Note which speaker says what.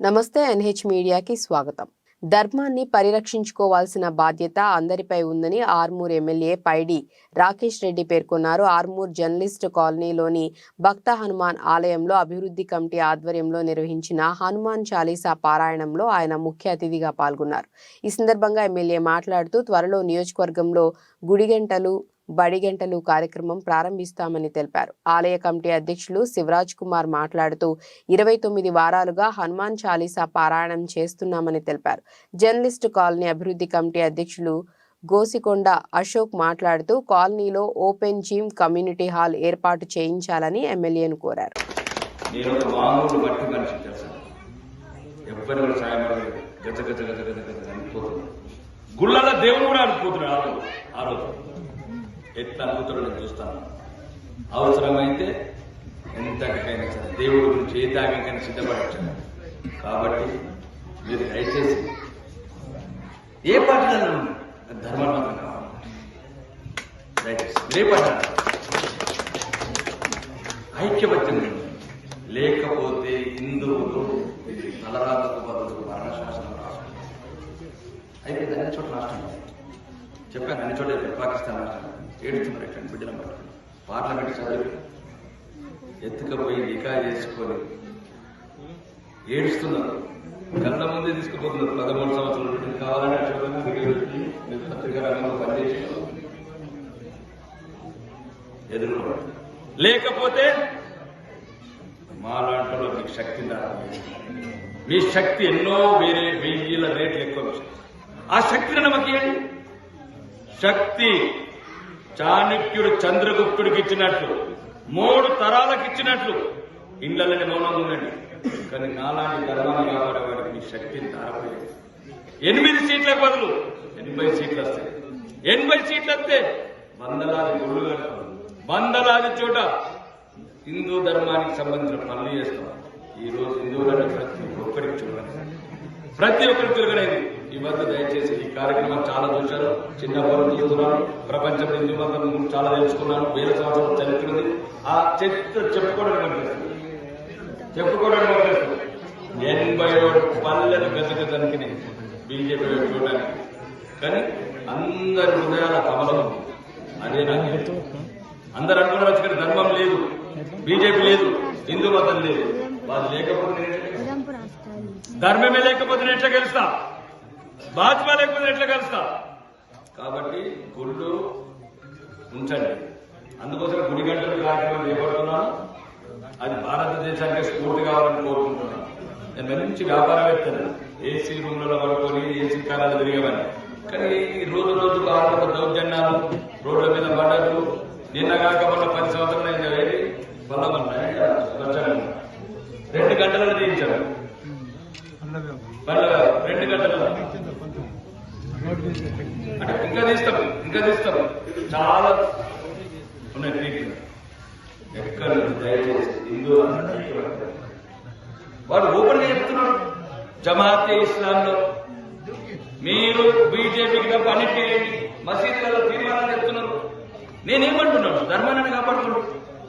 Speaker 1: నమస్తే ఎన్హెచ్ మీడియాకి స్వాగతం. ధర్మాన్ని పరిరక్షించుకోవాల్సిన బాధ్యత అందరిపై ఉందని ఆర్మూర్ ఎమ్మెల్యే పైడి రాకేష్ రెడ్డి పేర్కొన్నారు. ఆర్మూర్ జర్నలిస్ట్ కాలనీలోని భక్త హనుమాన్ ఆలయంలో అభివృద్ధి కమిటీ ఆధ్వర్యంలో నిర్వహించిన హనుమాన్ చాలీసా పారాయణంలో ఆయన ముఖ్య అతిథిగా పాల్గొన్నారు. ఈ సందర్భంగా ఎమ్మెల్యే మాట్లాడుతూ త్వరలో నియోజకవర్గంలో గుడిగంటలు బడిగంటలు కార్యక్రమం ప్రారంభిస్తామని తెలిపారు. ఆలయ కమిటీ అధ్యక్షులు శివరాజ్ కుమార్ మాట్లాడుతూ ఇరవై తొమ్మిది వారాలుగా హనుమాన్ చాలీసా పారాయణం చేస్తున్నామని తెలిపారు. జర్నలిస్టు కాలనీ అభివృద్ధి కమిటీ అధ్యక్షులు గోసికొండ అశోక్ మాట్లాడుతూ కాలనీలో ఓపెన్ జిమ్ కమ్యూనిటీ హాల్ ఏర్పాటు చేయించాలని ఎమ్మెల్యేను కోరారు.
Speaker 2: నేను దేవుడు కూడా అనిపోతున్నాడు ఆ రోజు. ఆ రోజు. ఎట్లా అనుకుతాడో నేను చూస్తాను. అవసరమైతే ఎంతకైనా సరే దేవుడి గురించి ఏ త్యాగంకైనా సిద్ధపడచ్చాను కాబట్టి మీరు దయచేసి ఏ పార్టీలో ధర్మం దయచేసి ఏ పార్టీ ఐక్యవచ్చండి లేకపోతే హిందువులు నలరాత్రకు బదులు మరణ శాసనం రాష్ట్రం అయితే దాని అన్ని చోట్ల రాష్ట్రం చెప్పాను అన్ని చోట్ల చెప్పాను. పాకిస్తాన్ రాష్ట్రం ఏడుస్తున్నారు ఎక్కడ బిడ్డల పట్టుకుని. పార్లమెంట్ చదివి ఎత్తుకపోయి నికా చేసుకొని ఏడుస్తున్నారు. కళ్ళ ముందే తీసుకుపోతున్నారు. పదమూడు సంవత్సరాలు మీరు కావాలని అటువంటి మీరు పత్రికా రంగంలో పనిచేసి ఎదుర్కోవాలి. లేకపోతే మాలాంటి వాళ్ళు మీకు శక్తి మీ శక్తి ఎన్నో వేరే వెయ్యిల రేట్లు ఎక్కువ ఆ శక్తిని నమ్మకేయండి. శక్తి చాణక్యుడు చంద్రగుప్తుడికి ఇచ్చినట్లు మూడు తరాలకు ఇచ్చినట్లు. ఇండ్లని మౌనంగా ఉండండి. కానీ నాలాంటి ధర్మాన్ని కాపాడేవాడికి మీ శక్తిని ధారపోయేది ఎనిమిది సీట్లకు బదులు ఎనభై సీట్లు వస్తాయి. ఎనభై సీట్లు వస్తే వందలాది గుళ్ళు కడతాం. వందలాది చోట హిందూ ధర్మానికి సంబంధించిన పనులు చేస్తాం. ఈ రోజు హిందువులను ప్రతి ఒక్కరికి చూడాలి. ప్రతి ఒక్కరికి చూడగలేదు ఈ మధ్య దయచేసి ఈ కార్యక్రమం చాలా చూశారు. చిన్నప్పుడు చూస్తున్నాను ప్రపంచం హిందూ మతం చాలా తెలుసుకున్నాను. వేల సంవత్సరాల చరిత్ర ఉంది ఆ చరిత్ర చెప్పుకోవడానికి అనిపిస్తుంది చెప్పుకోవడానికి అనిపిస్తుంది ఎనభై పల్లెలు గజగజానికి బీజేపీ చూడడానికి. కానీ అందరి హృదయాల కమలం అదే నాకు అందరు అనుకున్నారు ఇక్కడ ధర్మం లేదు. బీజేపీ లేదు. హిందూ మతం లేదు. వాళ్ళు లేకపోతే? ధర్మమే లేకపోతే నేను ఎట్లా గెలుస్తా? భాజపా లేకపోతే ఎట్లా కలుస్తా? కాబట్టి గుళ్ళు ఉంచండి. అందుకోసం గుడి గంటల కార్యక్రమం చేపడుతున్నాను. అది భారతదేశానికి స్ఫూర్తి కావాలని కోరుకుంటున్నాను. నేను మంచి వ్యాపారవేత్తను ఏసీ రూమ్లలో పడుకొని ఏసీ కాలాలు తిరిగేవాడిని కానీ ఈ రోజు రోజు ఆరోగ్య దౌర్జన్యాలు రోడ్ల మీద పడ్డలు నిన్న కాక మొన్న పది సంవత్సరాలు అయింది వెళ్ళి బలమన్నాయి రెండు గంటలను తీయించారు రెండు గంటలు. అంటే ఇంకా తీస్తాం ఇంకా తీస్తాం. చాలా ఉన్నాయి ట్రీట్లు ఎక్కడ? దయచేసి హిందూ వాడు ఓపెన్గా చెప్తున్నాడు. జమాతే ఇస్లాంలో. మీరు బీజేపీకి డబ్బు అన్నిటి మసీదులలో తీర్మానాలు చెప్తున్నారు. నేనేమంటున్నాను? ధర్మాన్ని కాపాడుకుంటున్నాను